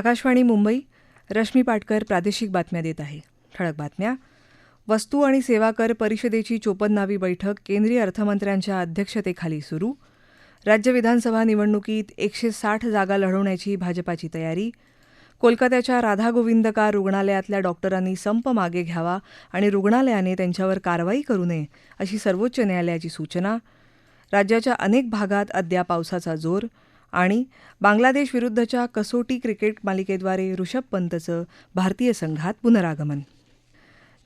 आकाशवाणी मुंबई रश्मी पाटकर प्रादेशिक बातम्या देत आहे. ठळक बातम्या. वस्तू आणि सेवा कर परिषदेची चोपन्नावी बैठक केंद्रीय अर्थमंत्र्यांच्या अध्यक्षतेखाली सुरू. राज्य विधानसभा निवडणुकीत एकशे साठ जागा लढवण्याची भाजपाची तयारी. कोलकात्याच्या राधागोविंदकार रुग्णालयातल्या डॉक्टरांनी संप मागे घ्यावा आणि रुग्णालयाने त्यांच्यावर कारवाई करू नये अशी सर्वोच्च न्यायालयाची सूचना. राज्याच्या अनेक भागात अद्याप पावसाचा जोर. आणि बांगलादेशविरुद्धच्या कसोटी क्रिकेट मालिकेद्वारे ऋषभ पंतचं भारतीय संघात पुनरागमन.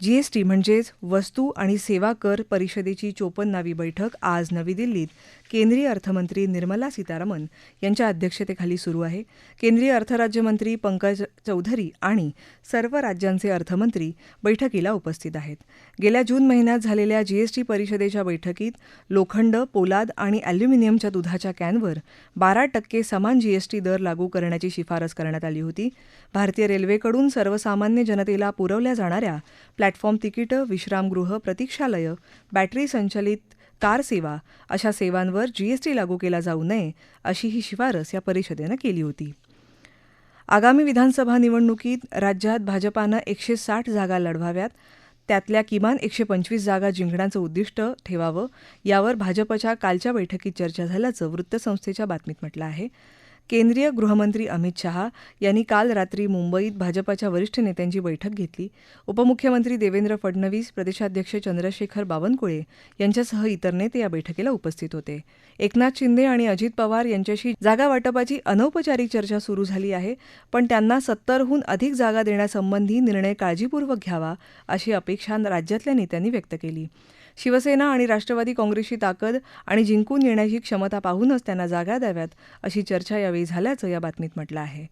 जीएसटी म्हणजेच वस्तू आणि सेवा कर परिषदेची चोपन्नावी बैठक आज नवी दिल्लीत. केंद्रीय अर्थमंत्री निर्मला सीतारामन यांच्या अध्यक्षतेखाली सुरू आहे. केंद्रीय अर्थराज्यमंत्री पंकज चौधरी आणि सर्व राज्यांचे अर्थमंत्री बैठकीला उपस्थित आहेत. गेल्या जून महिन्यात झालेल्या जीएसटी परिषदेच्या बैठकीत लोखंड पोलाद आणि अॅल्युमिनियमच्या दुधाच्या कॅनवर बारा टक्के समान जीएसटी दर लागू करण्याची शिफारस करण्यात आली होती. भारतीय रेल्वेकडून सर्वसामान्य जनतेला पुरवल्या जाणाऱ्या प्लॅटफॉर्म तिकीटं विश्रामगृह प्रतीक्षालयं बॅटरी संचलित कार सेवा अशा सेवांवर जीएसटी लागू केला जाऊ नये अशी ही शिफारस या परिषदेनं केली होती. आगामी विधानसभा निवडणुकीत राज्यात भाजपानं एकशे साठ जागा लढवाव्यात त्यातल्या किमान एकशे पंचवीस जागा जिंकण्याचं उद्दिष्ट ठेवावं यावर भाजपच्या कालच्या बैठकीत चर्चा झाल्याचं वृत्तसंस्थेच्या बातमीत म्हटलं आहे. केंद्रीय गृहमंत्री अमित शहा यांनी काल रात्री मुंबईत भाजपाच्या वरिष्ठ नेत्यांची बैठक घेतली. उपमुख्यमंत्री देवेंद्र फडणवीस प्रदेशाध्यक्ष चंद्रशेखर बावनकुळे यांच्यासह इतर नेते या बैठकीला उपस्थित होते. एकनाथ शिंदे आणि अजित पवार यांच्याशी जागा वाटपाची अनौपचारिक चर्चा सुरू झाली आहे पण त्यांना सत्तरहून अधिक जागा देण्यासंबंधी निर्णय काळजीपूर्वक घ्यावा अशी अपेक्षा राज्यातल्या नेत्यांनी व्यक्त केली. शिवसेना आणि राष्ट्रवादी काँग्रेसची ताकद आणि जिंकून येण्याची क्षमता पाहूनच त्यांना जागा द्याव्यात अशी चर्चा यावेळी झाल्याचं या बातमीत म्हटलं आहे.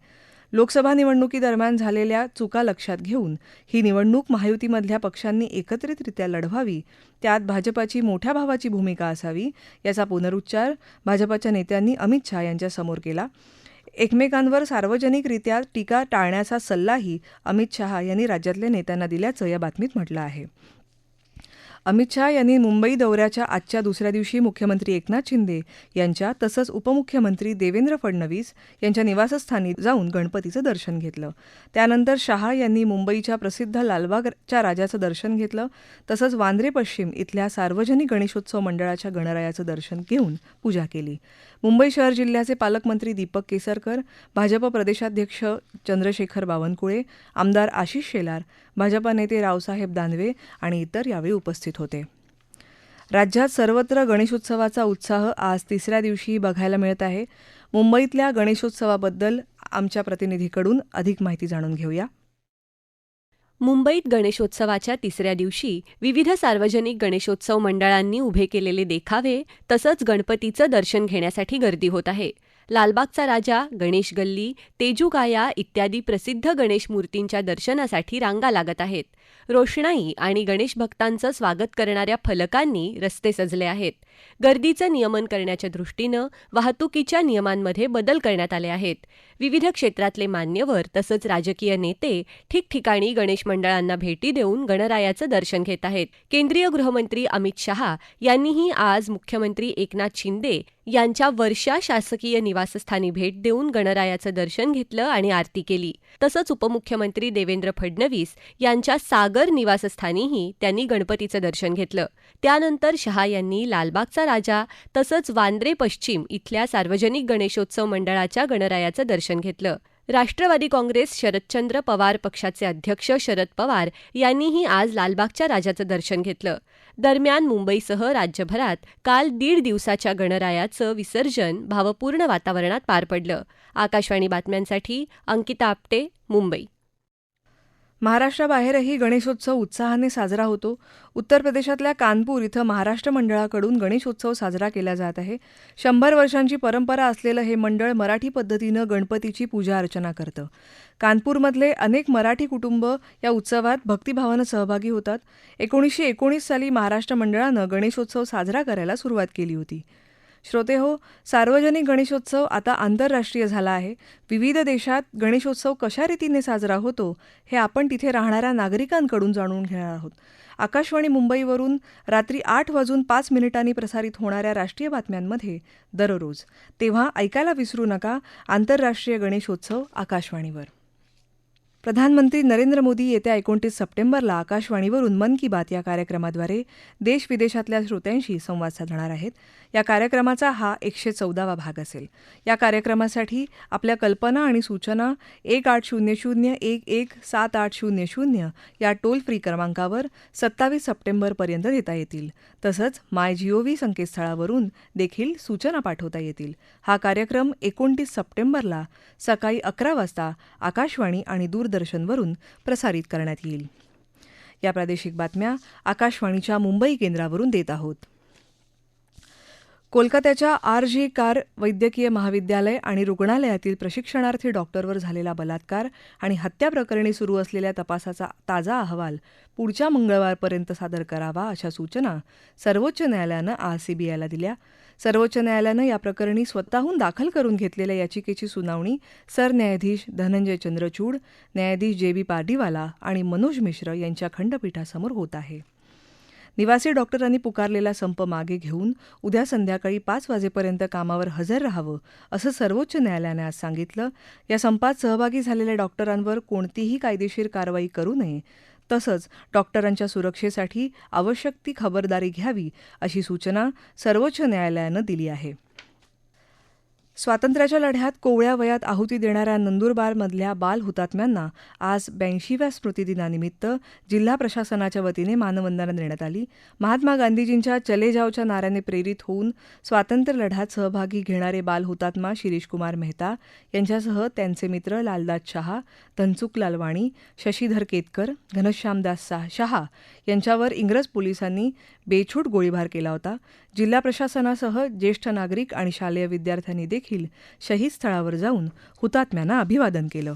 लोकसभा निवडणुकीदरम्यान झालेल्या चुका लक्षात घेऊन ही निवडणूक महायुतीमधल्या पक्षांनी एकत्रितरित्या लढवावी त्यात भाजपाची मोठ्या भावाची भूमिका असावी याचा पुनरुच्चार भाजपाच्या नेत्यांनी अमित शहा यांच्यासमोर केला. एकमेकांवर सार्वजनिकरित्या टीका टाळण्याचा सल्लाही अमित शहा यांनी राज्यातल्या नेत्यांना दिल्याचं या बातमीत म्हटलं आहे. अमित शहा यांनी मुंबई दौऱ्याच्या आजच्या दुसऱ्या दिवशी मुख्यमंत्री एकनाथ शिंदे यांच्या तसंच उपमुख्यमंत्री देवेंद्र फडणवीस यांच्या निवासस्थानी जाऊन गणपतीचं दर्शन घेतलं. त्यानंतर शहा यांनी मुंबईच्या प्रसिद्ध लालबागच्या राजाचं दर्शन घेतलं तसंच वांद्रे पश्चिम इथल्या सार्वजनिक गणेशोत्सव मंडळाच्या गणरायाचं दर्शन घेऊन पूजा केली. मुंबई शहर जिल्ह्याचे पालकमंत्री दीपक केसरकर भाजप प्रदेशाध्यक्ष चंद्रशेखर बावनकुळे आमदार आशिष शेलार भाजपा नेते रावसाहेब दानवे आणि इतर यावेळी उपस्थित होते. राज्यात सर्वत्र गणेशोत्सवाचा उत्साह आज तिसऱ्या दिवशी बघायला मिळत आहे. मुंबईतल्या गणेशोत्सवाबद्दल आमच्या प्रतिनिधीकडून अधिक माहिती जाणून घेऊया. मुंबईत गणेशोत्सवाच्या तिसऱ्या दिवशी विविध सार्वजनिक गणेशोत्सव मंडळांनी उभे केलेले देखावे तसंच गणपतीचं दर्शन घेण्यासाठी गर्दी होत आहे. लालबागचा राजा गणेश गल्ली तेजूगाया इत्यादी प्रसिद्ध गणेश मूर्तींच्या दर्शनासाठी रांगा लागत आहेत. रोषणाई आणि गणेश भक्तांचं स्वागत करणाऱ्या फलकांनी रस्ते सजले आहेत. गर्दीचं नियमन करण्याच्या दृष्टीनं वाहतुकीच्या नियमांमध्ये बदल करण्यात आले आहेत. विविध क्षेत्रातले मान्यवर तसंच राजकीय नेते ठिकठिकाणी गणेश मंडळांना भेटी देऊन गणरायाचं दर्शन घेत आहेत. केंद्रीय गृहमंत्री अमित शहा यांनीही आज मुख्यमंत्री एकनाथ शिंदे यांच्या वर्षा शासकीय निवासस्थानी भेट देऊन गणरायाचं दर्शन घेतलं आणि आरती केली. तसंच उपमुख्यमंत्री देवेंद्र फडणवीस यांच्या सागर निवासस्थानीही त्यांनी गणपतीचं दर्शन घेतलं. त्यानंतर शहा यांनी लालबागचा राजा तसंच वांद्रे पश्चिम इथल्या सार्वजनिक गणेशोत्सव मंडळाच्या गणरायाचं दर्शन घेतलं. राष्ट्रवादी काँग्रेस शरदचंद्र पवार पक्षाचे अध्यक्ष शरद पवार यांनीही आज लालबागच्या राजाचं दर्शन घेतलं. दरम्यान मुंबईसह राज्यभरात काल दीड दिवसाच्या गणरायाचं विसर्जन भावपूर्ण वातावरणात पार पडलं. आकाशवाणी बातम्यांसाठी अंकिता आपटे मुंबई. महाराष्ट्राबाहेरही गणेशोत्सव उत्साहाने साजरा होतो. उत्तर प्रदेशातल्या कानपूर इथं महाराष्ट्र मंडळाकडून गणेशोत्सव साजरा केला जात आहे. शंभर वर्षांची परंपरा असलेलं हे मंडळ मराठी पद्धतीनं गणपतीची पूजा अर्चना करतं. कानपूरमधले अनेक मराठी कुटुंब या उत्सवात भक्तिभावानं सहभागी होतात. एकोणीसशे एकोणीस साली महाराष्ट्र मंडळानं गणेशोत्सव साजरा करायला सुरुवात केली होती. श्रोते हो सार्वजनिक गणेशोत्सव आता आंतरराष्ट्रीय झाला आहे. विविध देशात गणेशोत्सव कशा रीतीने साजरा होतो हे आपण तिथे राहणाऱ्या नागरिकांकडून जाणून घेणार आहोत. आकाशवाणी मुंबईवरून रात्री आठ वाजून पाच मिनिटांनी प्रसारित होणाऱ्या राष्ट्रीय बातम्यांमध्ये दररोज. तेव्हा ऐकायला विसरू नका आंतरराष्ट्रीय गणेशोत्सव आकाशवाणीवर. प्रधानमंत्री नरेंद्र मोदी येत्या एकोणतीस सप्टेंबरला आकाशवाणीवरून मन की बात या कार्यक्रमाद्वारे देश विदेशातल्या श्रोत्यांशी संवाद साधणार आहेत. या कार्यक्रमाचा हा एकशे चौदावा भाग असेल. या कार्यक्रमासाठी आपल्या कल्पना आणि सूचना एक आठ शून्य शून्य एक एक सात आठ शून्य शून्य या टोल फ्री क्रमांकावर सत्तावीस सप्टेंबरपर्यंत देता येतील. तसंच माय जीओव्ही संकेतस्थळावरून देखील सूचना पाठवता येतील. हा कार्यक्रम एकोणतीस सप्टेंबरला सकाळी अकरा वाजता आकाशवाणी आणि दूरदर्शनवरून प्रसारित करण्यात येईल. या प्रादेशिक बातम्या आकाशवाणीच्या मुंबई केंद्रावरून देत आहोत. कोलकात्याच्या आर जी कार वैद्यकीय महाविद्यालय आणि रुग्णालयातील प्रशिक्षणार्थी डॉक्टरवर झालेला बलात्कार आणि हत्या प्रकरणी सुरू असलेल्या तपासाचा ताजा अहवाल पुढच्या मंगळवारपर्यंत सादर करावा अशा सूचना सर्वोच्च न्यायालयानं आज सीबीआयला दिल्या. सर्वोच्च न्यायालयानं या प्रकरणी स्वतःहून दाखल करून घेतलेल्या याचिकेची सुनावणी सरन्यायाधीश धनंजय चंद्रचूड न्यायाधीश जे बी पार्डीवाला आणि मनोज मिश्र यांच्या खंडपीठासमोर होत आहे. निवासी डॉक्टरांनी पुकारलेला संप मागे घेऊन उद्या संध्याकाळी पाच वाजेपर्यंत कामावर हजर राहावं असं सर्वोच्च न्यायालयानं आज सांगितलं. या संपात सहभागी झालेल्या डॉक्टरांवर कोणतीही कायदेशीर कारवाई करू नये. तसंच डॉक्टरांच्या सुरक्षेसाठी आवश्यक ती खबरदारी घ्यावी अशी सूचना सर्वोच्च न्यायालयानं दिली आहे. स्वातंत्र्याच्या लढ्यात कोवळ्या वयात आहुती देणाऱ्या नंदुरबारमधल्या बाल हुतात्म्यांना आज ब्याऐंशीव्या स्मृतिदिनानिमित्त जिल्हा प्रशासनाच्या वतीने मानवंदना देण्यात आली. महात्मा गांधीजींच्या चले जावच्या नाऱ्याने प्रेरित होऊन स्वातंत्र्य लढ्यात सहभागी घेणारे बाल हुतात्मा शिरीषकुमार मेहता यांच्यासह त्यांचे मित्र लालदास शहा धनसुख लालवाणी शशीधर केतकर घनश्यामदास शहा यांच्यावर इंग्रज पोलिसांनी बेछूट गोळीबार केला होता. जिल्हा प्रशासनासह ज्येष्ठ नागरिक आणि शालेय विद्यार्थ्यांनी देखील शहीद स्थळावर जाऊन हुतात्म्यांना अभिवादन केलं.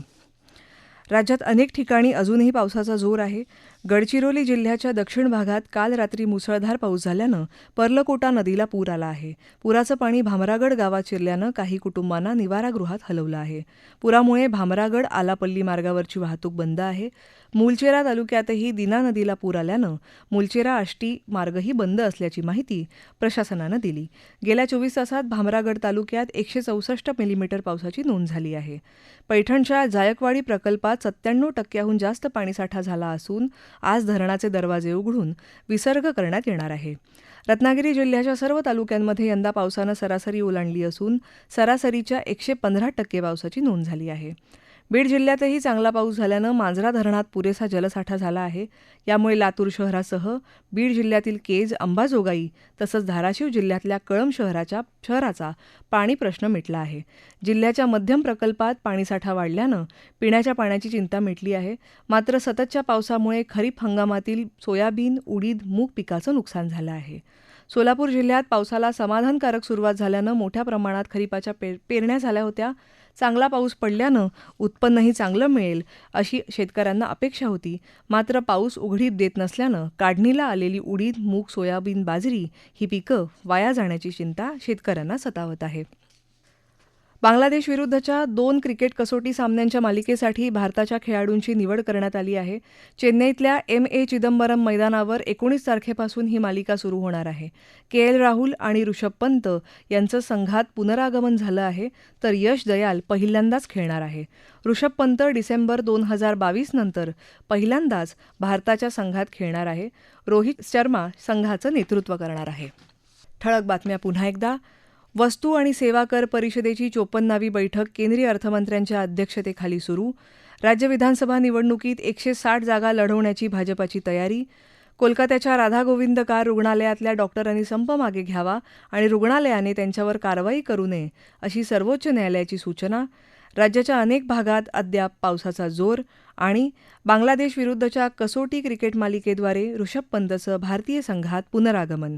राज्यात अनेक ठिकाणी अजूनही पावसाचा जोर आहे. गडचिरोली जिल्ह्याच्या दक्षिण भागात काल रात्री मुसळधार पाऊस झाल्यानं पर्लकोटा नदीला पूर आला आहे. पुराचं पाणी भामरागड गावात शिरल्यानं काही कुटुंबांना निवारागृहात हलवलं आहे. पुरामुळे भामरागड आलापल्ली मार्गावरची वाहतूक बंद आहे. मुलचेरा तालुक्यातही दिना नदीला पूर आल्यानं मुलचेरा आष्टी मार्गही बंद असल्याची माहिती प्रशासनानं दिली. गेल्या चोवीस तासात भामरागड तालुक्यात एकशे चौसष्ट मिलीमीटर पावसाची नोंद झाली आहे. पैठणच्या जायकवाडी प्रकल्पात सत्त्याण्णव टक्क्याहून जास्त पाणीसाठा झाला असून आज धरणाचे दरवाजे उघडून विसर्ग करण्यात येणार आहे. रत्नागिरी जिल्ह्याच्या सर्व तालुक्यांमध्ये यंदा पावसानं सरासरी ओलांडली असून सरासरीच्या एकशे पंधरा टक्के पावसाची नोंद झाली आहे. बीड जिल्ह्यातही चांगला पाऊस झाल्यानं मांजरा धरणात पुरेसा जलसाठा झाला आहे. यामुळे लातूर शहरासह बीड जिल्ह्यातील केज अंबाजोगाई तसंच धाराशिव जिल्ह्यातल्या कळंब शहराच्या शहराचा पाणी प्रश्न मिटला आहे. जिल्ह्याच्या मध्यम प्रकल्पात पाणीसाठा वाढल्यानं पिण्याच्या पाण्याची चिंता मिटली आहे. मात्र सततच्या पावसामुळे खरीप हंगामातील सोयाबीन उडीद मूग पिकाचं नुकसान झालं आहे. सोलापूर जिल्ह्यात पावसाला समाधानकारक सुरुवात झाल्यानं मोठ्या प्रमाणात खरीपाच्या पेर पेरण्या झाल्या होत्या. चांगला पाऊस पडल्यानं उत्पन्नही चांगलं मिळेल अशी शेतकऱ्यांना अपेक्षा होती. मात्र पाऊस उघडीप देत नसल्यानं काढणीला आलेली उडीद मूग सोयाबीन बाजरी ही पिकं वाया जाण्याची चिंता शेतकऱ्यांना सतावत आहे. बांगलादेश विरुद्धच्या दोन क्रिकेट कसोटी सामन्यांच्या मालिकेसाठी भारताच्या खेळाडूंची निवड करण्यात आली आहे. चेन्नईतल्या एम ए चिदंबरम मैदानावर एकोणीस तारखेपासून ही मालिका सुरू होणार आहे. के एल राहुल आणि ऋषभ पंत यांचं संघात पुनरागमन झालं आहे तर यश दयाल पहिल्यांदाच खेळणार आहे. ऋषभ पंत डिसेंबर दोन हजार बावीस नंतर पहिल्यांदाच भारताच्या संघात खेळणार आहे. रोहित शर्मा संघाचं नेतृत्व करणार आहे. ठळक बातम्या पुन्हा एकदा. वस्तू आणि सेवा कर परिषदेची चोपन्नावी बैठक केंद्रीय अर्थमंत्र्यांच्या अध्यक्षतेखाली सुरू. राज्य विधानसभा निवडणुकीत एकशे साठ जागा लढवण्याची भाजपाची तयारी. कोलकात्याच्या राधागोविंद कार रुग्णालयातल्या डॉक्टरांनी संप मागे घ्यावा आणि रुग्णालयाने त्यांच्यावर कारवाई करू नये अशी सर्वोच्च न्यायालयाची सूचना. राज्याच्या अनेक भागात अद्याप पावसाचा जोर आणि बांगलादेश विरुद्धच्या कसोटी क्रिकेट मालिकेद्वारे ऋषभ पंतचं भारतीय संघात पुनरागमन.